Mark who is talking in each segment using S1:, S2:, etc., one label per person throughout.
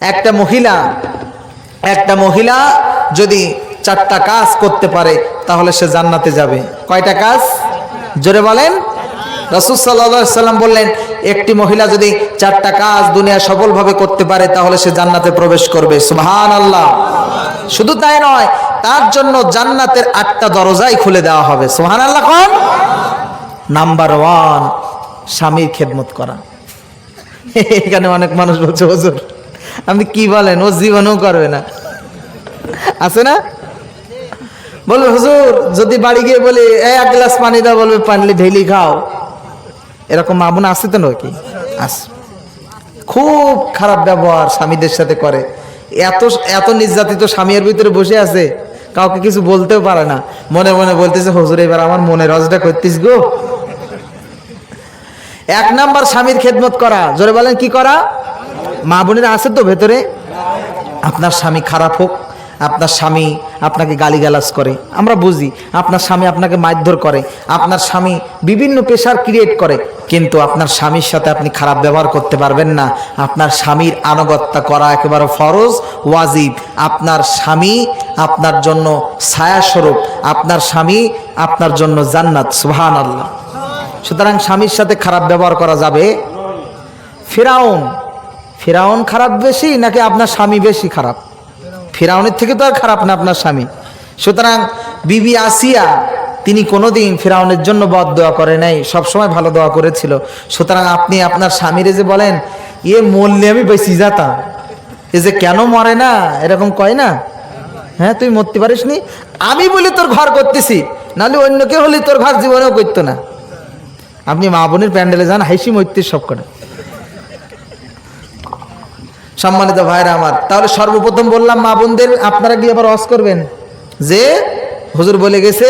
S1: একটা মহিলা একটা মহিলা যদি চারটা কাজ করতে পারে, তাহলে সে জান্নাতে যাবে। কয়টা কাজ? জোরে বলেন। সাল্লাম বললেন, একটি মহিলা যদি চারটা কাজ দুনিয়া সফলভাবে করতে পারে, তাহলে সে জান্নাতে প্রবেশ করবে। সুবহান আল্লাহ শুধু তাই নয়, তার জন্য জান্নাতের আটটা দরজাই খুলে দেওয়া হবে। সুবহান আল্লাহ কন? নাম্বার ওয়ান, স্বামীর খেদমত করা। এখানে অনেক মানুষ বলছে, হুজুর আপনি কি বলেন? ও জীবনেও করবে না। আছে না? বলবে, হুজুর, যদি বাড়ি গিয়ে বলি এক গ্লাস পানি দাও, বলবে পানি ঢেলি খাও। এরকম মামুন আছে তো নাকি? আছে খুব খারাপ ব্যবহার স্বামীদের সাথে করে। এত এত নির্যাতিত স্বামীর ভিতরে বসে আছে। কাউকে কিছু বলতেও পারে না। মনে মনে বলতেছে, হুজুর, এবার আমার মনে রজটা করতিস গো। এক নাম্বার স্বামীর খেদমত করা। জোরে বলেন, কি করা? মা বোনেরা আছে তো ভেতরে? আপনার স্বামী খারাপ হোক, আপনার স্বামী আপনাকে গালিগালাজ করে, আমরা বুঝি। আপনার স্বামী আপনাকে মারধর করে, আপনার স্বামী বিভিন্ন পেশার ক্রিয়েট করে, কিন্তু আপনার স্বামীর সাথে আপনি খারাপ ব্যবহার করতে পারবেন না। আপনার স্বামীর আনুগত্যা করা একেবারে ফরজ, ওয়াজিব। আপনার স্বামী আপনার জন্য ছায়াস্বরূপ, আপনার স্বামী আপনার জন্য জান্নাত সুহান আল্লাহ সুতরাং স্বামীর সাথে খারাপ ব্যবহার করা যাবে? ফেরাউন ফেরাউন খারাপ বেশি নাকি আপনার স্বামী বেশি খারাপ? ফেরাউনের থেকে তো আর খারাপ না আপনার স্বামী। সুতরাং বিবি আসিয়া, তিনি কোনোদিন ফেরাউনের জন্য বদ দোয়া করে নাই, সবসময় ভালো দোয়া করেছিল। সুতরাং আপনি আপনার স্বামীরে যে বলেন, এ মরলে আমি বেশি যাতাম। এ যে কেন মরে না? এরকম কয় না? হ্যাঁ তুই মরতে পারিস নি আমি বলি তোর ঘর করতেছি, নাহলে অন্য কেউ হলে তোর ঘর জীবনেও করতো না। আপনি মা বোনের প্যান্ডেলে যান হাইসি মৈত্রীর সব করে সম্মানিত ভাইরা আমার, তাহলে সর্বপ্রথম বললাম, মা বোনদের আপনারা গিয়ে আবার অস করবেন। যে হুজুর বলে গেছে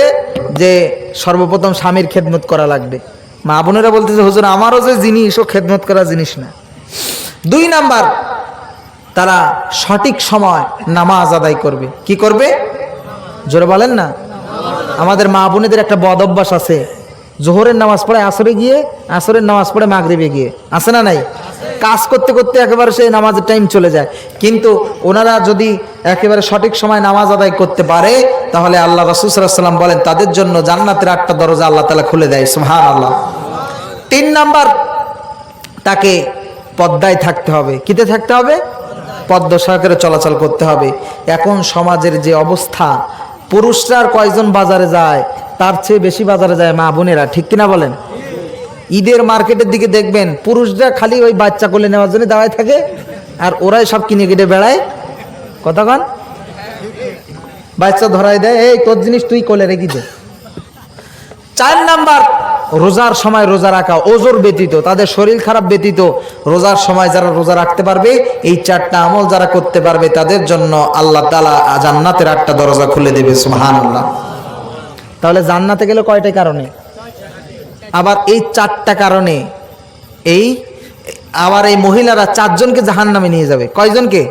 S1: যে সর্বপ্রথম স্বামীর খেদমত করা লাগবে। মা বোনেরা বলতেছে, হুজুর, আমারও যে জিনিস, ও খেদমত করা জিনিস না। দুই নাম্বার, তারা সঠিক সময় নামাজ আদায় করবে। কি করবে? জোরে বলেন না। আমাদের মা বোনেদের একটা বদ অভ্যাস আছে। জোহরের নামাজ পড়ে আসরে গিয়ে, আসরের নামাজ পড়ে মাগরিবে গিয়ে। আছে না নাই? কাজ করতে করতে একেবারে সেই নামাজের টাইম চলে যায়। কিন্তু ওনারা যদি একেবারে সঠিক সময় নামাজ আদায় করতে পারে, তাহলে আল্লাহ রসুসাল্লাম বলেন, তাদের জন্য জান্নাতের আটটা দরজা আল্লাহ তালা খুলে দেয়। সুহান আল্লাহ তিন নাম্বার, তাকে পদ্মায় থাকতে হবে। কিতে থাকতে হবে? পদ্ম সহকারে চলাচল করতে হবে। এখন সমাজের যে অবস্থা, পুরুষরা কয়জন বাজারে যায়, তার চেয়ে বেশি বাজারে যায় মা বোনেরা, ঠিক কিনা বলেন? ঈদের মার্কেটের দিকে দেখবেন পুরুষরা খালি ওই বাচ্চা কোলে নেওয়ার জন্য দাঁড়ায় থাকে, আর ওরাই সব কিনে কেটে বেড়ায়। কতক্ষণ বাচ্চা ধরাই দেয়, এই, তোর জিনিস তুই কোলে রেখে দে। চার নাম্বার, রোজার সময় রোজা রাখা ওজোর ব্যতীত, তাদের শরীর খারাপ ব্যতীত, রোজার সময় যারা রোজা রাখতে পারবে, এই চারটা আমল যারা করতে পারবে, তাদের জন্য আল্লাহ তালা জান্নাতের একটা দরজা খুলে দেবে সুহান আল্লাহ তাহলে জান্নাতে গেলে কয়টা কারণে? আবার এই চারটা কারণে এই, আবার এই মহিলারা চারজনকে জাহান নামে নিয়ে যাবে। কয়জনকে?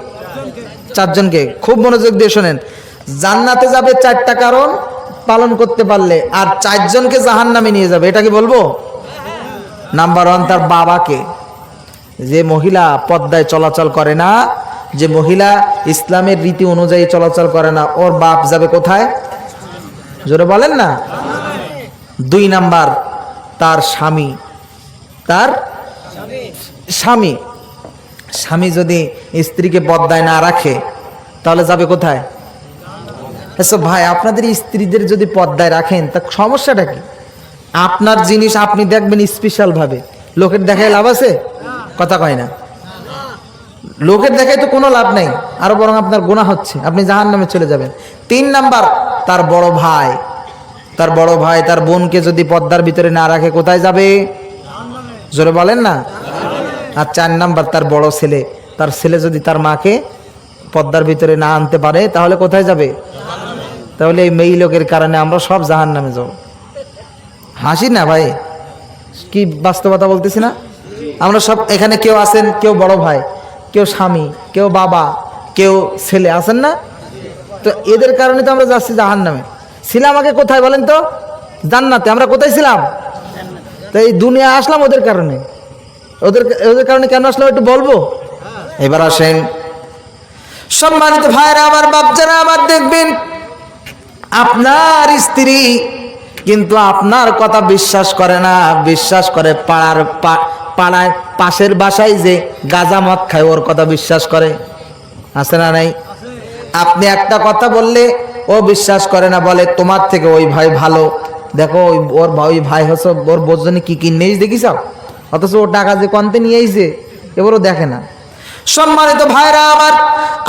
S1: চারজনকে। খুব মনোযোগ দিয়ে শোনেন। জান্নাতে যাবে চারটা কারণ পালন করতে পারলে, আর চারজনকে জাহান নামে নিয়ে যাবে। এটা কি বলব? নাম্বার ওয়ান তার বাবাকে। যে মহিলা পদ্মায় চলাচল করে না, যে মহিলা ইসলামের রীতি অনুযায়ী চলাচল করে না, ওর বাপ যাবে কোথায়? জোরে বলেন না। দুই নাম্বার তার স্বামী। তার স্বামী। স্বামী যদি স্ত্রীকে পদ্মায় না রাখে, তাহলে যাবে কোথায়? এসব ভাই, আপনাদের স্ত্রীদের যদি পদ্মায় রাখেন, তা সমস্যাটা কি? আপনার জিনিস আপনি দেখবেন স্পেশাল ভাবে। লোকের দেখায় লাভ আছে? কথা কয় না। লোকের দেখায় তো কোনো লাভ নেই, আরও বরং আপনার গোনা হচ্ছে, আপনি জাহান নামে চলে যাবেন। তিন নাম্বার, তার বড় ভাই। তার বড় ভাই, তার বোনকে যদি পদ্মার ভিতরে না রাখে, কোথায় যাবে? জোরে বলেন না? আর চার নাম্বার, তার বড় ছেলে। তার ছেলে যদি তার মাকে পদ্মার ভিতরে না আনতে পারে, তাহলে কোথায় যাবে? তাহলে এই মেয়ে লোকের কারণে আমরা সব জাহান নামে যাব। হাসি না ভাই? কি বাস্তবতা বলতেছি না? আমরা সব এখানে কেউ আছেন, কেউ বড় ভাই, কেউ স্বামী, কেউ বাবা, কেউ ছেলে, আছেন না? তো এদের কারণে তো আমরা যাচ্ছি জাহান নামে ছিলাম আগে কোথায় বলেন তো? জান্নাতে। আমরা কোথায় ছিলাম? তো এই দুনিয়া আসলাম ওদের কারণে। ওদের ওদের কারণে কেন আসলাম একটু বলব? এবার আসেন। সম্মানিত ভাইরা আমার বাচ্চারা আমার দেখবেন আপনার স্ত্রী কিন্তু আপনার কথা বিশ্বাস করে না। বিশ্বাস করে পাড়ার পা- পাড়ায় পাশের বাসায় যে গাজা মদ খায় ওর কথা বিশ্বাস করে। আছে না নাই? আপনি একটা কথা বললে ও বিশ্বাস করে না, বলে, তোমার থেকে ওই ভাই ভালো। দেখো, ওই, ওর ওই ভাই হচ্ছে, ওর বোঝনি কি কি নেই দেখিস অথচ ও টাকা যে কন্তে নিয়ে আইছে, এবারও দেখে না। সম্মানিত ভাইরা, আমার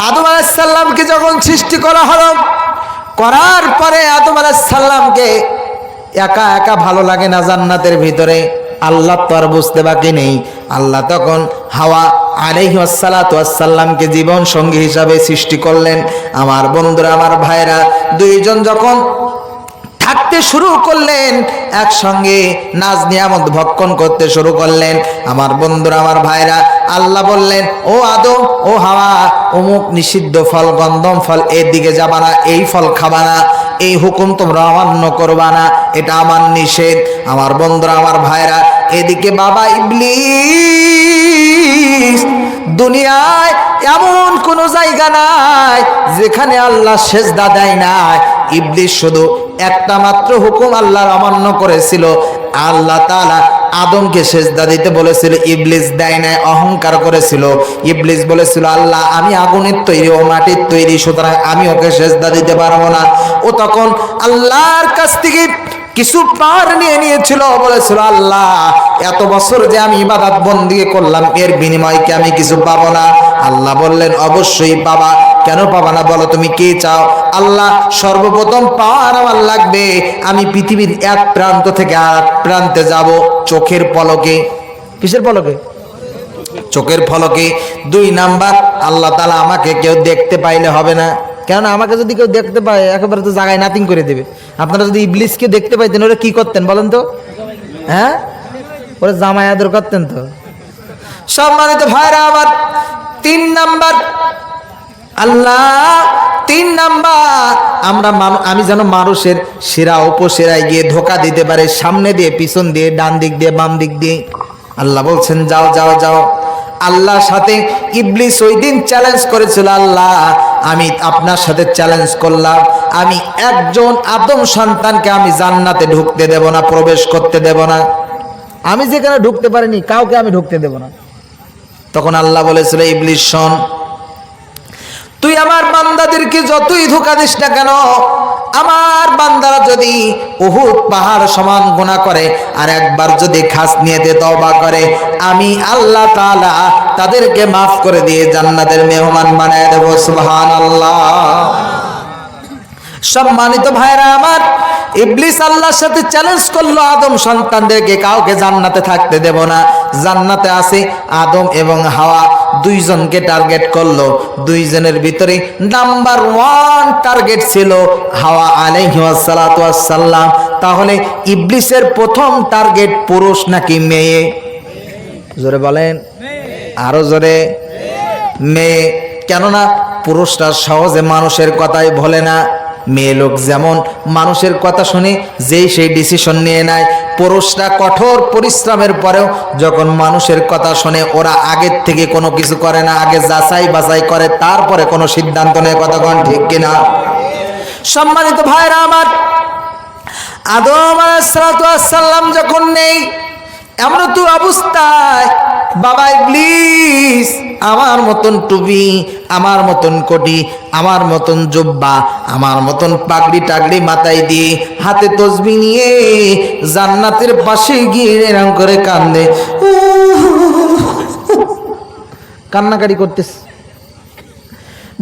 S1: আদম আলাইসাল্লামকে যখন সৃষ্টি করা হলো, করার পরে আদম আলাইসাল্লামকে একা একা ভালো লাগে না জান্নাতের ভিতরে। আল্লাহ তো আর বুঝতে বাকি নেই। আল্লাহ তখন হাওয়া আলাইসাল্লামকে জীবন সঙ্গী হিসাবে সৃষ্টি করলেন। আমার বন্ধুরা, আমার ভাইরা দুইজন যখন থাকতে শুরু করলেন, একসঙ্গে নাচ নিয়ামত ভক্ষণ করতে শুরু করলেন। আমার বন্ধুরা, আমার ভাইরা আল্লাহ বললেন, ও আদম, ও হাওয়া, অমুক নিষিদ্ধ ফল গন্ধম ফল এর দিকে যাবা না, এই ফল খাবা না, এই হুকুম তোমরা অমান্য করবা না, এটা আমার নিষেধ। আমার বন্ধুরা, আমার ভাইরা এদিকে বাবা ইবলিস, দুনিয়ায় এমন কোনো জায়গা নাই যেখানে আল্লাহ সেজদা দেয় নাই। ইবলিস শুধু একটা মাত্র হুকুম আল্লাহর অমান্য করেছিল। আল্লাহ তালা আদমকে সেজদা দিতে বলেছিল, ইবলিস দেয় নাই, অহংকার করেছিল। ইবলিস বলেছিল, আল্লাহ, আমি আগুনের তৈরি ও মাটির তৈরি, সুতরাং আমি ওকে সেজদা দিতে পারব না। ও তখন আল্লাহর কাছ থেকে কিছু পার নিয়ে নিয়েছিল, বলেছিল, আল্লাহ, এত বছর যে আমি ইবাদত বন্দি করলাম, এর বিনিময়ে কি আমি কিছু পাবো না? আল্লাহ বললেন, অবশ্যই পাবা। কেন পাবা না? বলো তুমি কে চাও? আল্লাহ, সর্বপ্রথম পাওয়ার আমার লাগবে। আমি পৃথিবীর এক প্রান্ত থেকে আর প্রান্তে যাব। চোখের পলকে। কিসের পলকে? চোখের ফলকে দুই নাম্বার, আল্লাহ তালা আমাকে কেউ দেখতে পাইলে হবে না। কেন আমাকে যদি কেউ দেখতে পায়, একেবারে তো জায়গায় নাতিং করে দেবে। আপনারা যদি ইবলিসকে দেখতে পাইতেন, ওরা কি করতেন বলেন তো? হ্যাঁ? ওরা জামাই আদর করতেন তো। সম্মানিত ভাইরা আবার তিন নাম্বার, আল্লাহ তিন নাম্বার, আমরা আমি যেন মানুষের সেরা উপসেরায় গিয়ে ধোকা দিতে পারে, সামনে দিয়ে, পিছন দিয়ে, ডান দিক দিয়ে, বাম দিক দিয়ে। আল্লাহ বলছেন, যাও যাও যাও। আল্লাহর সাথে ইবলিস ওই দিন চ্যালেঞ্জ করেছিল, আল্লাহ আমি আপনার সাথে চ্যালেঞ্জ করলাম। আমি একজন আদম সন্তানকে আমি জান্নাতে ঢুকতে দেব না, প্রবেশ করতে দেব না। আমি যেখানে ঢুকতে পারিনি, কাউকে আমি ঢুকতে দেব না। তখন আল্লাহ বলেছিল ইবলিশন শোন, তুই আমার বান্দাদেরকে যতই ধোকা দিস না কেন আমার বান্দারা যদি উহুদ পাহাড় সমান গুণা করে, আর একবার যদি খাস নিয়েতে তওবা করে, আমি আল্লাহ তাদেরকে মাফ করে দিয়ে জান্নাতের মেহমান বানায় দেব, সুবহানাল্লাহ। সম্মানিত ভাইরা আমার, ইবলিস আল্লাহর সাথে চ্যালেঞ্জ করল আদম সন্তানদেরকে, কাউকে জান্নাতে থাকতে দেব না। জান্নাতে আছে আদম এবং হাওয়া, দুইজনকে টার্গেট করল। দুইজনের ভিতরে নাম্বার ওয়ান টার্গেট ছিল হাওয়া আলাইহিসাল্লাম তাহলে ইবলিসের প্রথম টার্গেট পুরুষ নাকি মেয়ে? জোরে বলেন। আরও জোরে। মেয়ে। কেননা পুরুষরা সহজে মানুষের কথাই বলে না। মেয়ে লোক যেমন মানুষের কথা শুনে যেই সেই ডিসিশন নিয়ে নেয়, পুরুষরা কঠোর পরিশ্রমের পরেও যখন মানুষের কথা শুনে ওরা আগের থেকে কোনো কিছু করে না, আগে যাচাই বাছাই করে, তারপরে কোনো সিদ্ধান্ত নেয় কতক্ষণ ঠিক কিনা? সম্মানিত ভাইরা আমার, আদম আলাইসাল্লাম যখন নেই এমন তো অবস্থায়, বাবা ইবলিস, আমার মতন টুপি, আমার মতন কোটি, আমার মতন জব্বা, আমার মতন পাগড়ি টাগড়ি মাথায় দিয়ে হাতে তসবি নিয়ে জান্নাতের পাশে গিয়ে এরম করে কান্দে। কান্নাকাটি করতেছে।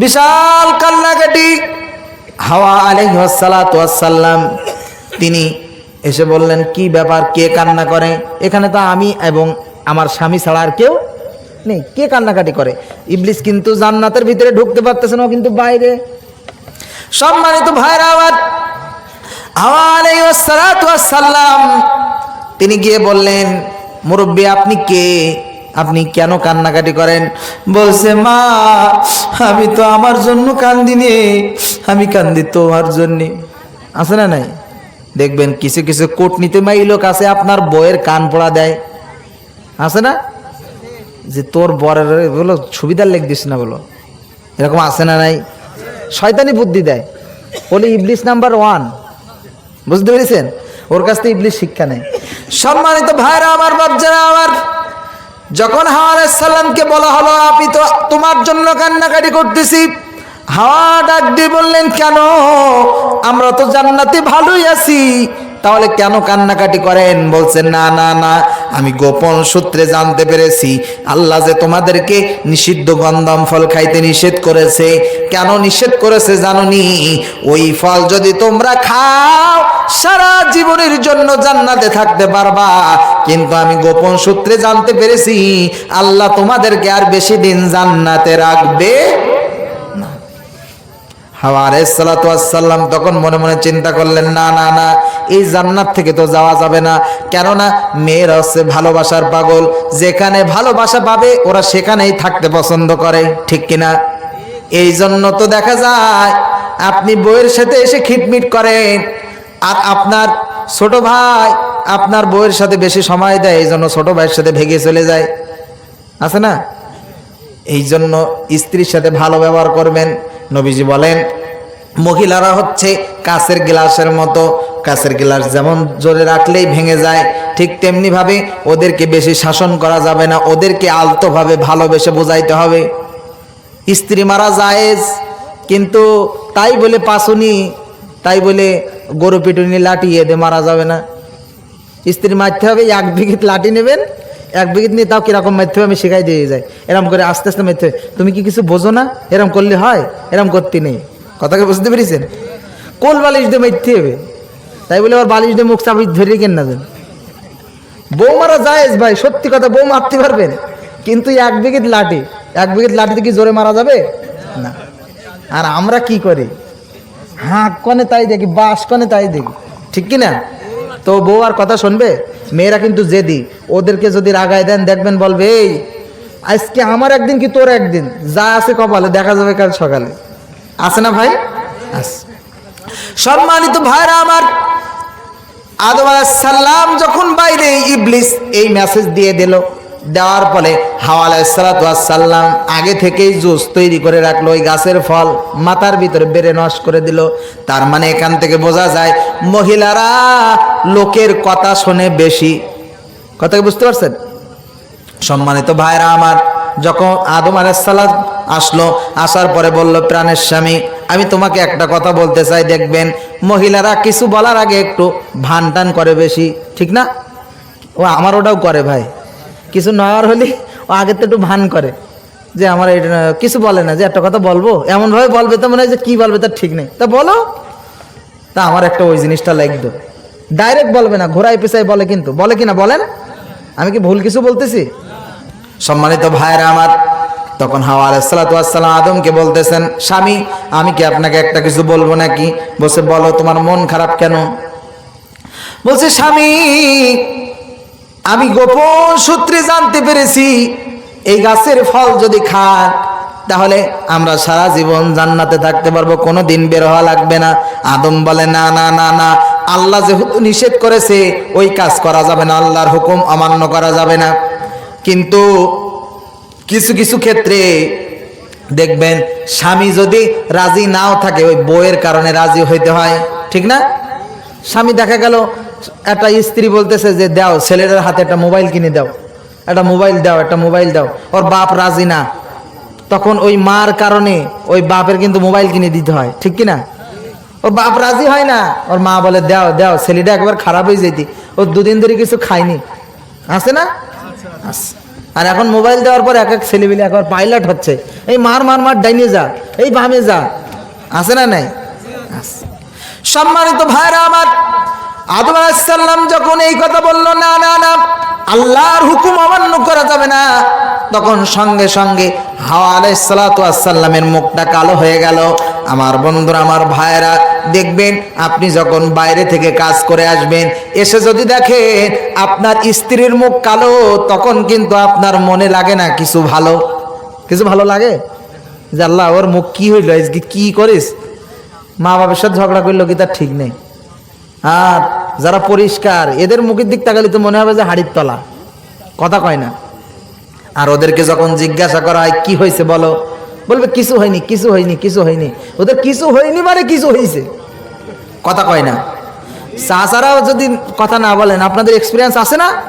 S1: বিশাল কান্নাকাটি। হাওয়া আলাইসাল্লাম তিনি এসে বললেন, কি ব্যাপার? কে কান্না করে? এখানে তো আমি এবং আমার স্বামী ছাড়া আর কেউ নেই। কে কান্নাকাটি করে? ইবলিস কিন্তু জান্নাতের ভিতরে ঢুকতে পারতেছে না কিন্তু বাইরে। সম্মানিত ভাইরা হাওয়া আলাইসাল্লাম তিনি গিয়ে বললেন, মুরব্বী, আপনি কে? আপনি কেন কান্নাকাটি করেন? বলছে, মা, আমি তো আমার জন্য কান্দিনি। আমি কান্দি তোমার জন্যে। আছে না নাই? দেখবেন কিছু কিছু কূটনীতি মাই লোক আছে, আপনার বইয়ের কান পড়া দেয়। আছে না? যে তোর বরের বলো, সুবিধার লেগ দিস না বলো। এরকম আছে না নাই? শয়তানি বুদ্ধি দেয়। বলে ইবলিশ নাম্বার ওয়ান। বুঝতে পেরেছেন? ওর কাছ থেকে ইবলিশ শিক্ষা নেই সম্মানিত ভাইরা, আমার বাচ্চারা আমার যখন হাওয়া সাল্লামকে বলা হলো, আপনি তো তোমার জন্য কান্নাকাটি করতেছি। হাওয়া ডাক দিয়ে বললেন, কেন? আমরা তো জান্নাতে ভালোই আছি। তাহলে কেন কান্নাকাটি করেন? বলছেন, না না না, আমি গোপন সূত্রে জানতে পেরেছি। আল্লাহ যে তোমাদেরকে নিষিদ্ধ গন্ধম ফল খাইতে নিষেধ করেছে। কেন নিষেধ করেছে জানোনি? ওই ফল যদি তোমরা খাও, সারা জীবনের জন্য জান্নাতে থাকতে পারবা। কিন্তু আমি গোপন সূত্রে জানতে পেরেছি, আল্লাহ তোমাদেরকে আর বেশি দিন জান্নাতে রাখবে হাওয়ারে সালাতাম তখন মনে মনে চিন্তা করলেন, না না না, এই জান্নাত থেকে তো যাওয়া যাবে না। কেননা মেয়েরা হচ্ছে ভালোবাসার পাগল। যেখানে ভালোবাসা পাবে, ওরা সেখানেই থাকতে পছন্দ করে। ঠিক কিনা এই জন্য তো দেখা যায়, আপনি বইয়ের সাথে এসে খিটমিট করেন। আর আপনার ছোট ভাই আপনার বইয়ের সাথে বেশি সময় দেয়, এই জন্য ছোট ভাইয়ের সাথে ভেগে চলে যায়। আছে না? এই জন্য স্ত্রীর সাথে ভালো ব্যবহার করবেন। নবীজি বলেন, মহিলারা হচ্ছে কাছের গ্লাসের মতো। কাছের গ্লাস যেমন জোরে রাখলেই ভেঙে যায়, ঠিক তেমনি ভাবে ওদেরকে বেশি শাসন করা যাবে না, ওদেরকে আলতোভাবে ভালোবেসে বোঝাইতে হবে। স্ত্রী মারা জায়েজ, কিন্তু তাই বলে পাশুনি তাই বলে গরু পিটুনি লাঠি এদে মারা যাবে না। স্ত্রী মারতে হবে, এক বিঘিত লাঠি নেবেন এক বিঘিত নিয়ে তাও কীরকম মারতে হবে আমি শেখাই দিয়ে যাই। এরম করে আস্তে আস্তে মারতে তুমি কি কিছু বোঝো না? এরম করলে হয়? এরম করতে নেই। কথাকে বুঝতে পেরেছেন? কোল বালিশ দিয়ে মারতে হবে। তাই বলে আবার বালিশ দিয়ে মুখ চাপি ধরে কেন না দেন? বউ মারা যায় ভাই, সত্যি কথা বউ মারতে পারবেন। কিন্তু এক বিঘিত লাঠি, এক বিঘিত লাঠিতে কি জোরে মারা যাবে? না। আর আমরা কি করি? হাঁক কনে তাই দেখি বাস কনে তাই দেখি। ঠিক কি না তো বউ আর কথা শুনবে? মেয়েরা কিন্তু জেদি। ওদেরকে যদি রাগায় দেন, দেখবেন বলবে, এই, আজকে আমার একদিন কি তোর একদিন? যা আছে কপালে, দেখা যাবে কাল সকালে। আছে না ভাই? আস। সম্মানিত ভাইরা আমার, আদম সাল্লাম যখন বাইরে ইবলিস এই মেসেজ দিয়ে দিল দেওয়ার ফলে হাওয়া সাল্লাম আগে থেকেই জুস তৈরি করে রাখল, ওই গাছের ফল মাথার ভিতরে বেড়ে নষ্ট করে দিল। তার মানে এখান থেকে বোঝা যায় মহিলারা লোকের কথা শোনে বেশি। কথা বুঝতে পারছেন? সম্মানিত ভাইরা আমার, যখন আদম আলাইসাল্লাম আসলো, আসার পরে বলল, প্রাণের স্বামী, আমি তোমাকে একটা কথা বলতে চাই, দেখবেন মহিলারা কিছু বলার আগে একটু ভান টান করে বেশি, ঠিক না? ও, আমার ওটাও করে ভাই। কিছু নেওয়ার হলে ও আগে তো একটু ভান করে। যে আমার এটা কিছু বলে না, যে একটা কথা বলব, এমনভাবে বলবে তো মনে হয় যে কী বলবে তার ঠিক নেই। তা বলো। তা আমার একটা ওই জিনিসটা লাগতো ডাইরেক্ট বলবে না ঘোরায় পেছায় বলে কিন্তু। বলে কি না বলেন। আমি কি ভুল কিছু বলতেছি? সম্মানিত ভাইরা আমার, তখন হাওয়া আলাইসালাম আদমকে বলতেছেন, স্বামী, আমি কি আপনাকে একটা কিছু বলব নাকি? বলছে, বলো, তোমার মন খারাপ কেন? বলছে, স্বামী আমি গোপন সূত্রে জানতে পেরেছি, এই গাছের ফল যদি খান তাহলে আমরা সারা জীবন জান্নাতে থাকতে পারব কোনো দিন বের হওয়া লাগবে না। আদম বলে, না না না না, আল্লাহ যেহেতু নিষেধ করেছে, ওই কাজ করা যাবে না, আল্লাহর হুকুম অমান্য করা যাবে না। কিন্তু কিছু কিছু ক্ষেত্রে দেখবেন, স্বামী যদি রাজি নাও থাকে, ওই বইয়ের কারণে রাজি হইতে হয়, ঠিক না? স্বামী দেখা গেল একটা স্ত্রী বলতেছে যে, দাও, ছেলেটার হাতে একটা মোবাইল কিনে দাও। একটা মোবাইল দাও, একটা মোবাইল দাও। ওর বাপ রাজি না। তখন ওই মার কারণে ওই বাপের কিন্তু মোবাইল কিনে দিতে হয়, ঠিক কি না ওর বাপ রাজি হয় না। ওর মা বলে, দাও দাও, ছেলেটা একবার খারাপ হয়ে যেতি। ও দুদিন ধরে কিছু খায়নি। আছে না। আর এখন মোবাইল দেওয়ার পর এক এক ছেলেবিলে একবার পাইলট হচ্ছে। এই মার মার মার, ডাইনে যা। এই বামে যা। আছে না নাই। সম্মানিত ভাইরা আমার আদম আলাইসাল্লাম যখন এই কথা বলল, না না না, আল্লাহর হুকুম অমান্য করা যাবে না। তখন সঙ্গে সঙ্গে হাওয়া আলাইসাল্লামের মুখটা কালো হয়ে গেল। আমার বন্ধুরা, আমার ভাইয়েরা, দেখবেন আপনি যখন বাইরে থেকে কাজ করে আসবেন, এসে যদি দেখেন আপনার স্ত্রীর মুখ কালো, তখন কিন্তু আপনার মনে লাগে না কিছু ভালো। কিছু ভালো লাগে? যে আল্লাহ, ওর মুখ কি হইল? কি করিস? মা বাবার সাথে ঝগড়া করল কি তার ঠিক নেই? আর যারা পরিষ্কার, এদের মুখের দিক তাকালে তো মনে হবে যে হাড়ির তলা। কথা কয় না। আর ওদেরকে যখন জিজ্ঞাসা করা হয়, কি হয়েছে বলো? বলবে, কিছু হয়নি কিছু হয়নি কিছু হয়নি। ওদের কিছু হয়নি মানে কিছু হয়েছে। কথা কয় না। চাচারাও যদি কথা না বলেন, আপনাদের এক্সপিরিয়েন্স আছে না?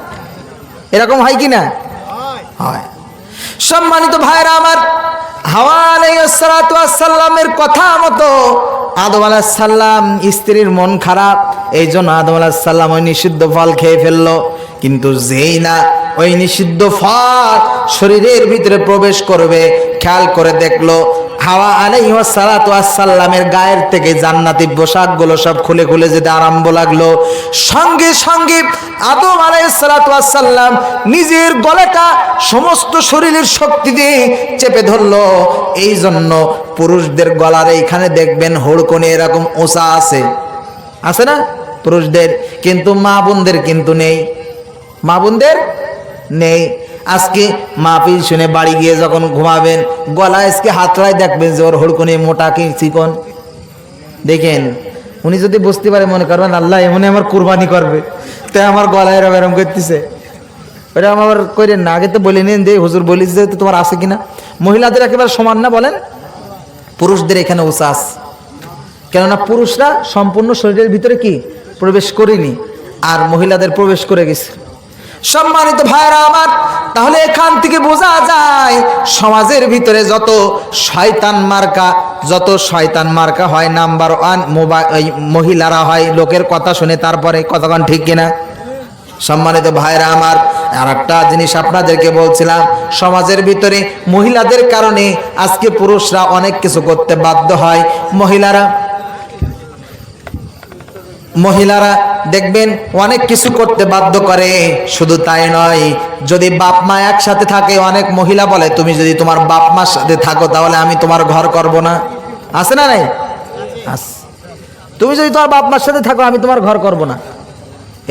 S1: এরকম হয় কি না? হয়। সম্মানিত ভাইরা আমার, হাওয়া আলাইসাল্লামের কথা মতো আদম আলাহিসাল্লাম স্ত্রীর মন খারাপ এই জন্য আদম আলাহিসাল্লাম ওই নিষিদ্ধ ফল খেয়ে ফেলল। কিন্তু যেই না ওই নিষিদ্ধ ফল শরীরের ভিতরে প্রবেশ করবে, খেয়াল করে দেখল হাওয়া আলাইসাল্লামের গায়ের থেকে জান্নাতি পোশাকগুলো সব খুলে খুলে যেতে আরম্ভ লাগল। সঙ্গে সঙ্গে আদম আলাইসাল্লাম নিজের গলাটা সমস্ত শরীরের শক্তি দিয়ে চেপে ধরলো। এই জন্য পুরুষদের গলার এইখানে দেখবেন হড়কনে এরকম ওষা আছে। আছে না? পুরুষদের, কিন্তু মা বোনদের কিন্তু নেই। মা বোনদের? নেই। আজকে মাহফিল শুনে বাড়ি গিয়ে যখন ঘুমাবেন গলা আজকে হাতড়ায় দেখবেন যে ওর হড়কনে মোটা কি চিকন। দেখেন, উনি যদি বুঝতে পারে মনে করবেন, আল্লাহ এমনি আমার কুরবানি করবে। তাই আমার গলায় এরম এরম করতেছে। ওটা আমার করেন না, আগে তো বলে নিন যে, হুজুর বলিস যে তোমার আছে কিনা? মহিলাদের একেবারে সমান না বলেন? পুরুষদের এখানে উসাস কেননা পুরুষরা সম্পূর্ণ শরীরের ভিতরে কি? প্রবেশ করেনি। আর মহিলাদের প্রবেশ করে গেছে। সম্মানিত ভাইরা আমার, তাহলে এখান থেকে বোঝা যায়, সমাজের ভিতরে যত শয়তান মার্কা, যত শয়তান মার্কা হয়, নাম্বার ওয়ান মোবাইল মহিলারা হয়, লোকের কথা শুনে তারপরে কতক্ষণ ঠিক কিনা? সম্মানিত ভাইরা আমার আর একটা জিনিস আপনাদেরকে বলছিলাম, সমাজের ভিতরে মহিলাদের কারণে আজকে পুরুষরা অনেক কিছু করতে বাধ্য হয়। মহিলারা মহিলারা দেখবেন অনেক কিছু করতে বাধ্য করে, শুধু তাই নয়, যদি বাপ মা একসাথে থাকে, অনেক মহিলা বলে, তুমি যদি তোমার বাপ মার সাথে থাকো, তাহলে আমি তোমার ঘর করব না। আছে না নাই? তুমি যদি তোমার বাপ মার সাথে থাকো, আমি তোমার ঘর করব না।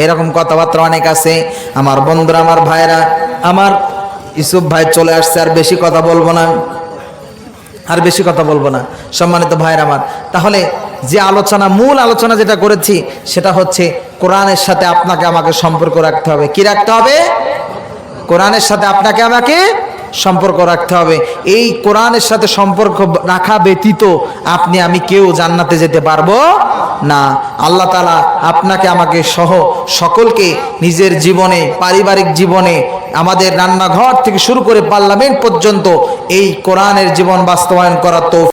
S1: এরকম কথাবার্তা অনেক আছে। আমার বন্ধুরা, আমার ভাইরা আমার ইসুফ ভাই চলে আসছে, আর বেশি কথা বলব না। আর বেশি কথা বলব না। সম্মানিত ভাইয়ের আমার, তাহলে যে আলোচনা, মূল আলোচনা যেটা করেছি, সেটা হচ্ছে কোরআনের সাথে আপনাকে আমাকে সম্পর্ক রাখতে হবে। কি রাখতে হবে? কোরআনের সাথে আপনাকে আমাকে সম্পর্ক রাখতে হবে। এই কোরআনের সাথে সম্পর্ক রাখা ব্যতীত আপনি, আমি কেউ জান্নাতে যেতে পারব না। আল্লাহ তালা আপনাকে, আমাকে সহ সকলকে নিজের জীবনে, পারিবারিক জীবনে, আমাদের রান্নাঘর থেকে শুরু করে পার্লামেন্ট পর্যন্ত এই কোরআনের জীবন বাস্তবায়ন করার তো